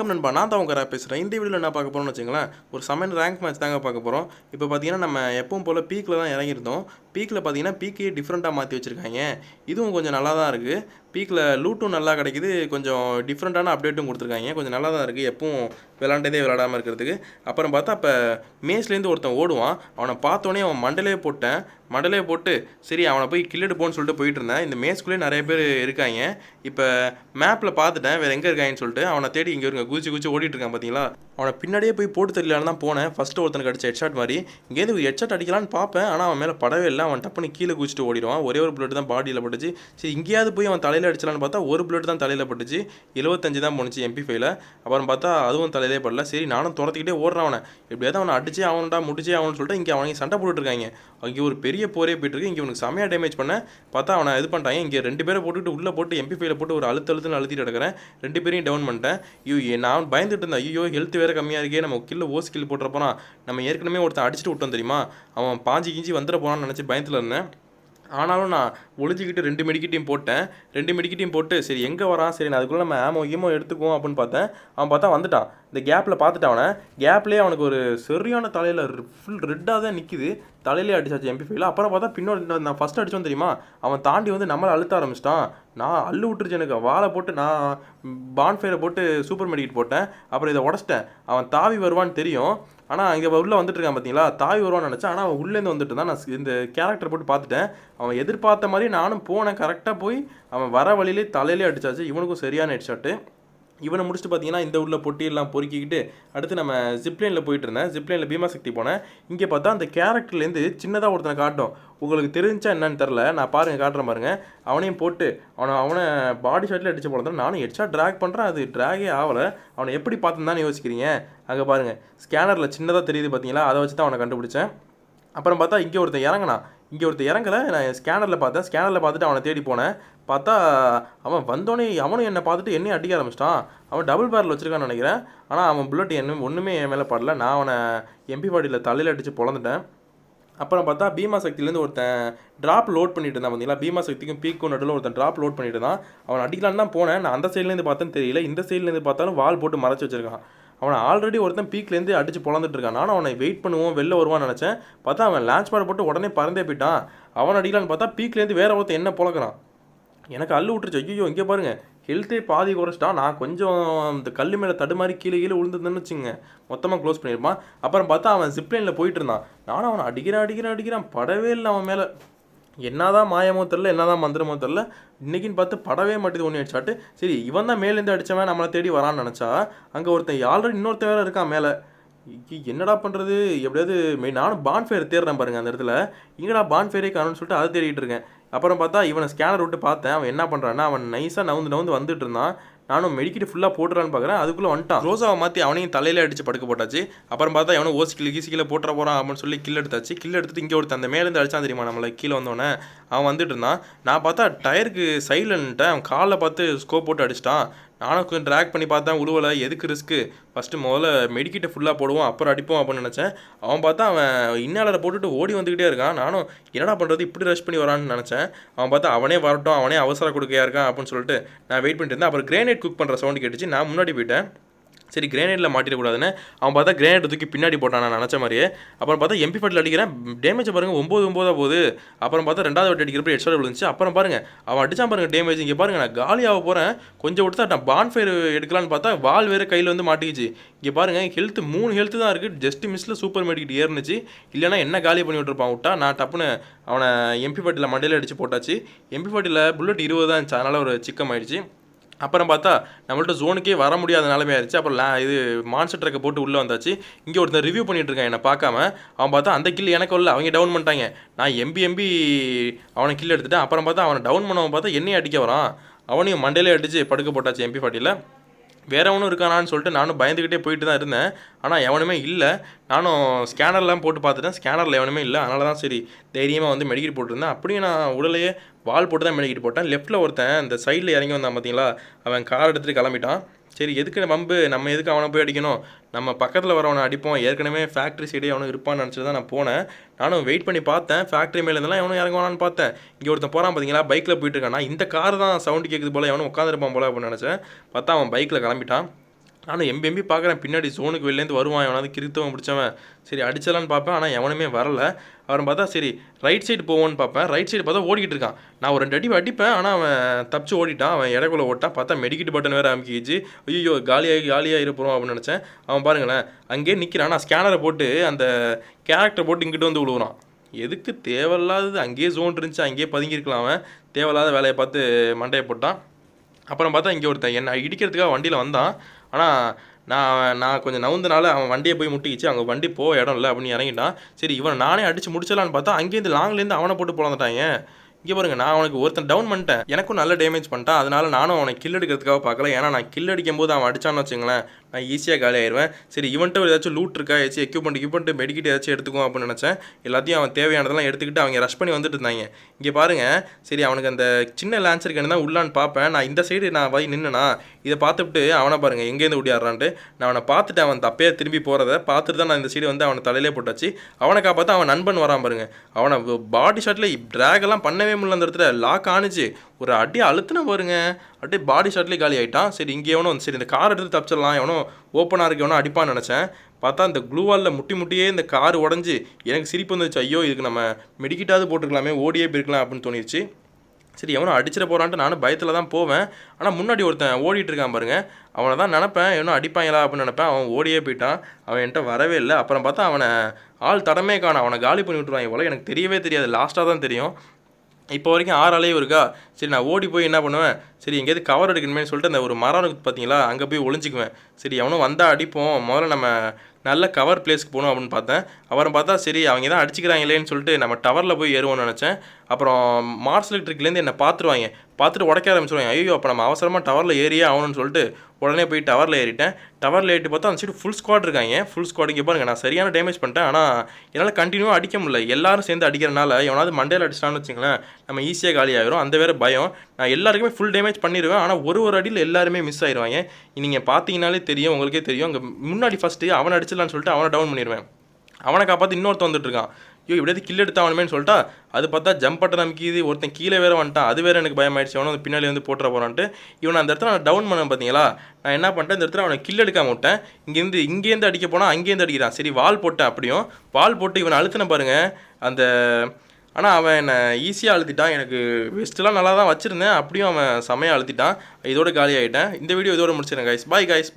வணக்கம் நண்பா. நான் தான் உங்க பேசுகிறேன் இந்த வீடியோவில் என்ன பார்க்க போகிறோம்னு வச்சுங்களேன் ஒரு செமன் ரேங்க் மேட்ச் தாங்க பார்க்க போகிறோம் இப்போ பார்த்தீங்கன்னா நம்ம எப்பவும் போல் பீக்கில் தான் இறங்கியிருந்தோம். பீக்கில் பார்த்தீங்கன்னா பீக்கையே டிஃப்ரெண்ட்டாக மாற்றி வச்சுருக்காங்க. இதுவும் கொஞ்சம் நல்லா தான் இருக்குது பீக்கில் லூட்டும் நல்லா கிடைக்குது. கொஞ்சம் டிஃப்ரெண்ட்டான அப்டேட்டும் கொடுத்துருக்காங்க. கொஞ்சம் நல்லா தான் இருக்குது எப்பவும் விளாண்டதே விளாடாமல் இருக்கிறதுக்கு. அப்புறம் பார்த்தா இப்போ மேஸ்லேருந்து ஒருத்தன் ஓடுவான். அவனை பார்த்தோன்னே அவன் மண்டலே போட்டேன். மண்டலே போட்டு சரி அவனை போய் கில்லெடு போன்னு சொல்லிட்டு போயிட்டு இருந்தேன். இந்த மேஸ்குள்ளேயே நிறைய பேர் இருக்காங்க. இப்போ மேப்பில் பார்த்துட்டேன். வேறு எங்கே இருக்காங்கன்னு சொல்லிட்டு அவனை தேடி இங்கே இருங்க குதிச்சு குதிச்சு ஓடிட்டு இருக்கான் பார்த்தீங்களா அவனை பின்னாடியே போய் போட்டு தெரியலான்னு தான் போனேன். ஃபஸ்ட்டு ஒருத்தனுக்கு அடிச்ச ஹெட்ஷாட் மாதிரி. இங்கேருந்து ஒரு ஹெட்ஷாட் அடிக்கலான்னு பார்ப்பேன். ஆனால் அவன் மேலே படவே இல்லை. அவன் டப்புனு கீழே குதிச்சுட்டு ஓடிடுவான். ஒரே ஒரு புல்லட் தான் பாடியில் பட்டுச்சு. சரி இங்கேயாவது போய் அவன் தலையில் அடிச்சலான்னு பார்த்தா ஒரு புல்லட் தான் தலையில் பட்டுச்சு. எழுபத்தஞ்சு தான் போணுச்சு எம்பி ஃபைவ்ல அப்புறம் பார்த்தா அதுவும் தலையிலே படல. சரி நானும் துரத்திக்கிட்டே ஓடுறான் அவனை. எப்படியாவது அவனை அடிச்சே அவன்டா முடிச்சே அவனு சொல்லிட்டு இங்கே அவனுக்கு சண்டை போட்டுட்ருக்காங்க அங்கே ஒரு பெரிய போரே போயிட்டுருக்கு இங்கே உனக்கு செமையாக டேமேஜ் பண்ண. பார்த்தா அவனை இது பண்ணிட்டாங்க. இங்கே ரெண்டு பேரை போட்டுட்டு உள்ளே போட்டு எம்பி ஃபைவ்ல போட்டு ஒரு அழுத்து அழுத்துன்னு அழுத்திட்டு கிடக்கிறேன். ரெண்டு பேரையும் டவுன் பண்ணிட்டேன். ஐயோ நான் பயந்துட்டு இருந்தேன். ஐயோ ஹெல்த் வேறு கம்மியாக இருக்கே. நம்ம கில்லு ஓஸ் கில் போட்டுற நம்ம ஏற்கனவே ஒருத்தன் அடிச்சுட்டு விட்டோம் தெரியுமா? அவன் பாஞ்சு கிஞ்சி வந்துட போறான்னு நினச்சி பயத்தில் இருந்தேன் ஆனாலும் நான் ஒழிஞ்சிக்கிட்டு ரெண்டு மெடிக்கிட்டையும் போட்டேன். ரெண்டு மெடிக்கிட்டையும் போட்டு சரி எங்கே வரான்? சரி நான் அதுக்குள்ளே நம்ம ஆமோ ஈமோ எடுத்துக்குவோம் அப்படின்னு பார்த்தேன். அவன் பார்த்தா வந்துட்டான். இந்த கேப்பில் பார்த்துட்டான் அவனை. கேப்லேயே அவனுக்கு ஒரு சரியான தலையில் ஃபுல் ரெட்டாக தான் நிற்கிது தலையிலே அடிச்சாச்சு எம்பி ஃபைவ்ல அப்புறம் பார்த்தா பின்னோட நான் ஃபஸ்ட் அடித்தோம் தெரியுமா? அவன் தாண்டி வந்து நம்மளை அழுத்த ஆரம்பிச்சிட்டான். நான் அள்ளு விட்டுருச்சு எனக்கு. வாழை போட்டு நான் பான்ஃபயரை போட்டு சூப்பர் மெடிக்கெட் போட்டேன். அப்புறம் இதை உடச்சிட்டேன். அவன் தாவி வருவான்னு தெரியும். ஆனால் இங்கே உள்ளே வந்துட்டுருக்கான் பார்த்தீங்களா தாய் வருவான்னு நினச்சேன் ஆனால் அவன் உள்ளேருந்து வந்துட்டு தான் நான் இந்த கேரக்டர் போட்டு பார்த்துட்டேன். அவன் எதிர்பார்த்த மாதிரி நானும் போனேன். கரெக்டாக போய் அவன் வர வழியிலே தலையிலே அடிச்சாச்சு. இவனுக்கும் சரியான ஹெட்ஷாட்டு இவனை முடிச்சுட்டு பார்த்தீங்கன்னா இந்த உள்ள பொட்டியெல்லாம் பொறுக்கிக்கிட்டு அடுத்து நம்ம ஜிப்லைனில் போயிட்டு இருந்தேன் ஜிப்லைனில் பீமா சக்தி போனேன். இங்கே பார்த்தா அந்த கேரக்டர்லேருந்து சின்னதாக ஒருத்தனை காட்டும். உங்களுக்கு தெரிஞ்சா என்னன்னு தெரில நான் பாருங்கள் காட்டுறேன் பாருங்கள் அவனையும் போட்டு அவனை அவனை பாடி ஷாட்டில் அடிச்சு போல நானும் ஹெட்ஷா ட்ராக் பண்ணுறேன் அது ட்ராகே ஆகலை. அவனை எப்படி பார்த்துன்னு யோசிக்கிறீங்க? அங்கே பாருங்கள் ஸ்கேனரில் சின்னதாக தெரியுது பார்த்தீங்களா அதை வச்சு தான் அவனை கண்டுபிடிச்சேன். அப்புறம் பார்த்தா இங்கே ஒருத்தன் இறங்கினான். இங்கே ஒருத்தர் இறங்கலை நான் ஸ்கேனரில் பார்த்தேன். ஸ்கேனரில் பார்த்துட்டு அவனை தேடி போனேன். பார்த்தா அவன் வந்தோடனே அவனும் என்னை பார்த்துட்டு என்னையும் அடிக்க ஆரம்பிச்சிட்டான். அவன் டபுள் பேரில் வச்சிருக்கான்னு நினைக்கிறேன். ஆனால் அவன் புல்லட் என்ன ஒன்றுமே என் மேலே படல. நான் அவனை எம்பி பாடியில் தலையில் அடித்து பொழந்துட்டேன். அப்புறம் பார்த்தா பீமா சக்திலேருந்து ஒருத்தன் ட்ராப் லோட் பண்ணிட்டு இருந்தான் பார்த்தீங்களா? பீமா சக்திக்கும் பீக்கும் நடுவில் ஒருத்தன் ட்ராப் லோட் பண்ணிட்டு இருந்தான். அவன் அடிக்கலான்னு தான் போனேன். நான் அந்த சைட்லேருந்து பார்த்தேன்னு தெரியல. இந்த சைட்லேருந்து பார்த்தாலும் வால் போட்டு மறைச்சி வச்சிருக்கான். அவனை ஆல்ரெடி ஒருத்தன் பீக்லேருந்து அடிச்சு பொழந்துட்டு இருக்கான். நானும் அவனை வெயிட் பண்ணுவோம் வெளில வருவான்னு நினச்சேன். பார்த்தா அவன் லான்ச் பேட் போட்டு உடனே பறந்தே போயிட்டான். அவன் அடிக்கலான்னு பார்த்தா பீக்லேருந்து வேற ஒருத்தன் என்ன பொழக்கிறான்? எனக்கு அள்ளு விட்டுருச்சு. ஐயோ இங்கே பாருங்கள் ஹெல்த்தே பாதி குறைச்சிட்டா நான் கொஞ்சம் இந்த கல் மேலே தடுமாறி கீழே கீழே விழுந்துருந்தேன்னு வச்சுங்க. மொத்தமாக க்ளோஸ் பண்ணியிருப்பான் அப்புறம் பார்த்தா அவன் ஜிப்லைனில் போயிட்டு இருந்தான். நானும் அவனை அடிக்கிறேன் அடிக்கிறேன் அடிக்கிறான். படவே இல்லை அவன் மேலே. என்னதான் மாயமோ தெரில என்னதான் மந்திரமோ தெரில இன்னைக்குன்னு பார்த்து படவே மாட்டேது ஒன்று அடிச்சாட்டு சரி இவன் தான் மேலேருந்து அடித்தவன் நம்மளை தேடி வரான்னு நினச்சா அங்கே ஒருத்தன் ஆல்ரெடி இன்னொருத்தன் வேறு இருக்கான் மேலே. ஐயோ, என்னடா பண்ணுறது எப்படியாவது மெயின் நானும் பான்ஃபயர் தேடுறேன் பாருங்கள் அந்த இடத்துல. இங்கடா பான்ஃபயரே காணும்னு சொல்லிட்டு அதை தேடிட்டு இருக்கேன். அப்புறம் பார்த்தா இவனை ஸ்கேனர் விட்டு பார்த்தேன். அவன் என்ன பண்ணுறான்னா அவன் நைஸாக நவுந்து நவுந்து வந்துட்டு இருந்தான். நானும் மெடிக்கிட்டு ஃபுல்லாக போட்டுறான்னு பார்க்குறேன் அதுக்குள்ளே வந்துட்டான். ரோசாவை மாற்றி அவனையும் தலையில் அடிச்சு படுக்க போட்டாச்சு. அப்புறம் பார்த்தா எவனும் ஓசி கிளி கீசி கீழே போட்டுற போகிறான் அப்படின்னு சொல்லி கில் எடுத்தாச்சு. கில் எடுத்துட்டு இங்கே ஒருத்தன் அந்த மேலேருந்து அடித்தான் தெரியுமா நம்மளை கீழே வந்தோடனே அவன் வந்துட்டு இருந்தான். நான் பார்த்தா டயருக்கு சைலண்ட்டை அவன் காலில் பார்த்து ஸ்கோப் போட்டு அடிச்சிட்டான். நானும் கொஞ்சம் ட்ராக் பண்ணி பார்த்தேன் உழுவலை. எதுக்கு ரிஸ்க்கு ஃபஸ்ட்டு முதல்ல மெடிக்கிட்ட ஃபுல்லாக போடுவோம் அப்புறம் அடிப்போம் அப்படின்னு நினச்சேன். அவன் பார்த்தா அவன் இன்னாலரை போட்டுட்டு ஓடி வந்துக்கிட்டே இருக்கான். நானும் என்னடா பண்ணுறது இப்படி ரஷ் பண்ணி வரான்னு நினச்சேன். அவன் பார்த்தா அவனே வரட்டும் அவனே அவசர கொடுக்கையா இருக்கான் அப்படின்னு சொல்லிட்டு நான் வெயிட் பண்ணிட்டு இருந்தேன். அப்புறம் கிரேனைட் குக் பண்ணுற சவுண்டு கேட்டுச்சு. நான் முன்னாடி போயிட்டேன். சரி கிரேனேட்டில் மாட்டிடக்கூடாதுன்னு. அவன் பார்த்தா கிரேனேட் தூக்கி பின்னாடி போட்டான் நான் நினச்ச மாதிரியே. அப்புறம் பார்த்தா எம்பி ஃபட்டில் அடிக்கிறேன். டேமேஜ் பாருங்க ஒம்பது ஒம்போதா போகுது. அப்புறம் பார்த்தா ரெண்டாவது வாட்டி அடிக்கிறப்ப ஹெட்ஷாட் விழுந்துச்சு. அப்புறம் பாருங்க அவன் அடிச்சான் பாருங்க டேமேஜ் இங்கே பாருங்க நான் காலியாக போகிறேன் கொஞ்சம் விட்டு நான் பான் ஃபயர் எடுக்கலான்னு பார்த்தா வால் வேறு கையில் வந்து மாட்டிக்கிச்சு. இங்கே பாருங்க ஹெல்த் மூணு ஹெல்த்து தான் இருக்குது ஜஸ்ட் மிஸ்ல சூப்பர் மெடிக்கிட்டு ஏறுனுச்சு. இல்லைனா என்ன காலி பண்ணி விட்டுருப்பான்? விட்டா நான் டப்புன்னு அவனை எம்பி ஃபட்டியில் மண்டையில் அடிச்சு போட்டாச்சு. எம்பி ஃபட்டியில் புல்லட் இருபது தான் இருந்துச்சு. அதனால் ஒரு சிக்கம் ஆயிடுச்சு அப்புறம் பார்த்தா நம்மள்ட்ட ஜோனுக்கே வர முடியாத நிலைமை ஆயிடுச்சு அப்புறம் இது மான்ஸ்டர் ட்ரக்கை போட்டு உள்ளே வந்தாச்சு. இங்கே ஒருத்தன் ரிவ்யூ பண்ணிட்டு இருக்கான் என்னை பார்க்காம. அவன் பார்த்தா அந்த கில் எனக்கு இல்லை அவங்க டவுன் பண்ணிட்டாங்க. நான் எம்பி எம்பி அவனை கில் எடுத்துட்டேன். அப்புறம் பார்த்தா அவனை டவுன் பண்ணவன் பார்த்தா என்னையும் அடிக்க வரான். அவனையும் மண்டையிலே அடிச்சு படுக்க போட்டாச்சு எம்பி ஃபார்ட்டியில் வேறவனும் ஒன்றும் இருக்கானான்னு சொல்லிட்டு நானும் பயந்துக்கிட்டே போயிட்டு தான் இருந்தேன். ஆனால் எவனுமே இல்லை. நானும் ஸ்கேனர்லாம் போட்டு பார்த்துட்டேன். ஸ்கேனரில் எவனுமே இல்லை. அதனால தான் சரி தைரியமாக வந்து மெடிக்கெட் போட்டிருந்தேன். அப்படியே நான் உடலையே வால் போட்டு தான் மெடிக்கெட் போட்டேன். லெஃப்ட்டில் ஒருத்தன் இந்த சைடில் இறங்கி வந்தான் பார்த்தீங்களா அவன் கார் எடுத்துகிட்டு கிளம்பிட்டான். சரி எதுக்கு வம்பு? நம்ம எதுக்கு அவனை போய் அடிக்கணும்? நம்ம பக்கத்தில் வரவனை அடிப்போம். ஏற்கனவே ஃபேக்ட்ரி சைடே அவனும் இருப்பான்னு நினச்சிட்டு தான் நான் போனேன். நானும் வெயிட் பண்ணி பார்த்தேன். ஃபேக்ட்ரி மேலேருந்தெல்லாம் எவனும் இறங்குவானான்னு பார்த்தேன். இங்கே ஒருத்தன் போகிறான் பார்த்தீங்களா பைக்கில் போயிட்டு இருக்கான். இந்த கார் தான் சவுண்டு கேட்குது போல் எவனும் உட்காந்துருப்பான் போல அப்படின்னு நினச்சேன். பார்த்தா அவன் பைக்கில் கிளம்பிட்டான். ஆனால் எம்பி எம்பி பார்க்குறேன் பின்னாடி ஜோனுக்கு வெளிலேருந்து வருவான். எவனாவது கிறித்தவன் பிடிச்சவன். சரி அடிச்சலான்னு பார்ப்பேன். ஆனால் எவனுமே வரல. அவன் பார்த்தா சரி ரைட் சைடு போவோன்னு பார்ப்பேன். ரைட் சைடு பார்த்தா ஓடிக்கிட்டு இருக்கான். நான் ஒரு ரெண்டு அடி அடிப்பேன். ஆனால் அவன் தப்பிச்சு ஓடிட்டான். அவன் இடக்குள்ள ஓட்டான் பார்த்தா மெடிக்கிட் பட்டன் வேறு அமுக்கிச்சு ஐயோ காலியாகி காலியாக இருப்போம் அப்படின்னு நினச்சேன். அவன் பாருங்களேன் அங்கேயே நிற்கிறான் நான் ஸ்கேனரை போட்டு அந்த கேரக்டர் போட்டு இங்கிட்டு வந்து விழுவுறான். எதுக்கு தேவையில்லாதது? அங்கேயே ஜோன் இருந்துச்சு. அங்கேயே பதுங்கியிருக்கலாம் அவன். தேவையில்லாத வேலையை பார்த்து மண்டையை போட்டான். அப்புறம் பார்த்தா இங்கே ஒருத்தன் என்னை இடிக்கிறதுக்காக வண்டியில் வந்தான். ஆனால் நான் நான் கொஞ்சம் நவுந்தனால அவன் வண்டியை போய் முட்டிக்கிச்சு. அங்கே வண்டி போக இடம் இல்லை அப்படின்னு இறங்கிட்டான். சரி இவன் நானே அடிச்சு முடிச்சலான்னு பார்த்தா அங்கேருந்து லாங்லேருந்து அவனை போட்டு பிறந்துட்டாங்க இங்கே பாருங்க நான் அவனுக்கு ஒருத்தன் டவுன் பண்ணிட்டேன். எனக்கும் நல்ல டேமேஜ் பண்ணிட்டான். அதனால நானும் அவனை கில் எடுக்கிறதுக்காக பார்க்கல. ஏன்னா நான் கில் அடிக்கும் போது அவன் அடிச்சான்னு வச்சுங்களேன் நான் ஈஸியாக காலி ஆயிடுவேன் சரி இவன்ட்டு ஏதாச்சும் லூட் இருக்கா? ஏதாச்சும் எக்யூப்மெண்ட் எக்யூப்மெண்ட் மெடிக்கிட் ஏதாச்சும் எடுத்துக்கும் அப்படின்னு நினச்சேன். எல்லாத்தையும் அவன் தேவையானதெல்லாம் எடுத்துக்கிட்டு அவங்க ரஷ் பண்ணி வந்துட்டு இருந்தாங்க. இங்கே பாருங்க. சரி அவனுக்கு அந்த சின்ன லான்ச்சர் கண்ணு தான் உள்ளான்னு பார்ப்பேன். நான் இந்த சைடு நான் போய் நின்னுனா இதை பார்த்துட்டு அவனை பாருங்கள் எங்கேருந்து ஓடியாடுறான்ட்டு. நான் அவனை பார்த்துட்டு அவன் தப்பே திரும்பி போகிறத பார்த்துட்டு தான் நான் இந்த சைடு வந்து அவனை தலையிலே போட்டாச்சு. அவனை காப்பாற்ற அவன் நண்பன் வரான் பாருங்க. அவனை பாடி ஷாட்டில் ட்ராக் எல்லாம் பண்ணவே முடியல அந்த இடத்துல. லாக் ஆணுச்சு. ஒரு அடி அழுத்தின பாருங்க. அப்படியே பாடி ஷாட்லேயே காலி ஆகிட்டான் சரி இங்கே எவனோ சரி இந்த கார் எடுத்து தப்பிச்சிடலாம். எவனோ ஓப்பனாக இருக்க எவனோ அடிப்பான்னு நினச்சேன். பார்த்தா இந்த க்ளூவாலில் முட்டி முட்டியே இந்த கார் உடஞ்சி எனக்கு சிரிப்பு வந்துச்சு ஐயோ இதுக்கு நம்ம மெடிக்கிட்டாவது போட்டுருக்கலாமே ஓடியே போயிருக்கலாம் அப்படின்னு தோணிடுச்சு சரி எவனோ அடிச்சிட போகிறான்ட்டு நானும் பயத்தில் தான் போவேன். ஆனால் முன்னாடி ஒருத்தன் ஓடிட்டு இருக்கான் பாருங்க. அவனை தான் நினப்பேன் எவனோ அடிப்பாங்களா அப்படின்னு நினப்பேன். அவன் ஓடியே போயிட்டான். அவன் என்கிட்ட வரவே இல்லை. அப்புறம் பார்த்தா அவனை ஆள் தடமே காணும். அவனை காலி பண்ணி விட்டுருவான். இவ்வளோ எனக்கு தெரியவே தெரியாது. லாஸ்ட்டாக தான் தெரியும். இப்போ வரைக்கும் ஆறு அலையும் இருக்கா? சரி நான் ஓடி போய் என்ன பண்ணுவேன்? சரி எங்கேயாவது கவர் எடுக்கணுமே சொல்லிட்டு அந்த ஒரு மரம் இருக்குது பார்த்தீங்களா அங்கே போய் ஒளிஞ்சிக்குவேன். சரி எவனோ வந்தால் அடிப்போம். முதல்ல நம்ம நல்ல கவர் பிளேஸ்க்கு போகணும் அப்படின்னு பார்த்தேன். அப்புறம் பார்த்தா சரி அவங்க தான் அடிச்சுக்கிறாங்களேன்னு சொல்லிட்டு நம்ம டவரில் போய் ஏறுவோம்னு நினச்சேன். அப்புறம் மார்ஸ் எலக்ட்ரிக்லேருந்து என்னை பார்த்துருவாங்க. பார்த்துட்டு உடைக்க ஆரம்பிச்சிருவாங்க. ஐயோ அப்போ நம்ம அவசரமாக டவரில் ஏறியே ஆகணும்னு சொல்லிட்டு உடனே போய் டவரில் ஏறிட்டேன். டவரில் ஏறிட்டு பார்த்தா அந்த சைடு ஃபுல் ஸ்குவாட் இருக்காங்க. ஃபுல் ஸ்குவாட் இங்கே பாருங்க நான் சரியான டேமேஜ் பண்ணிட்டேன். ஆனால் என்னால் கண்டினியூவாக அடிக்க முடியல. எல்லாரும் சேர்ந்து அடிக்கிறனால எவனாவது மண்டையில் அடிச்சிட்டான்னு வச்சுங்களேன் நம்ம ஈஸியாக காலி ஆகிரும் அந்த வேற பயம். எல்லாருக்குமே ஃபுல் டேமேஜ் பண்ணிடுவேன் ஆனால் ஒரு ஒரு அடியில் எல்லாருமே மிஸ் ஆயிடுவாங்க நீங்கள் பார்த்தீங்கனாலே தெரியும் உங்களுக்கே தெரியும். அங்கே முன்னாடி ஃபஸ்ட்டு அவனை அடிச்சிடலான்னு சொல்லிட்டு அவனை டவுன் பண்ணிடுவேன் அவனை காப்பாற்றி இன்னொருத்தன் வந்துட்டு இருக்கான். ஐயோ இப்படியாவது கில் எடுத்தாவணுமேனு சொல்லிட்டா அது பார்த்தா ஜம்ப் பட்டன் நமக்கு ஒருத்தன் கீழே வேற வந்துட்டான். அது வேற எனக்கு பயமாயிடுச்சு. அவனை வந்து பின்னாடி வந்து போட்டுற போகிறான்ட்டு இவனை அந்த இடத்துல நான் டவுன் பண்ண பார்த்தீங்களா நான் என்ன பண்ணிட்டேன்? இந்த இடத்துல அவனை கில் எடுக்காம விட்டேன். இங்கேருந்து இங்கேருந்து அடிக்க போனால் அங்கேருந்து அடிக்கிறான். சரி வால் போட்டேன் அப்படியும். வால் போட்டு இவனை அழுத்தின பாருங்கள் அந்த ஆனால் அவன் என்னை ஈஸியாக அழுத்திட்டான். எனக்கு வெஸ்ட்லாம் நல்லா தான் வச்சுருந்தேன். அப்படியும் அவன் செமையாக அழுத்திட்டான். இதோட காலி ஆகிட்டேன் இந்த வீடியோ இதோட முடிச்சிடுறேன் கைஸ் பாய் கைஸ்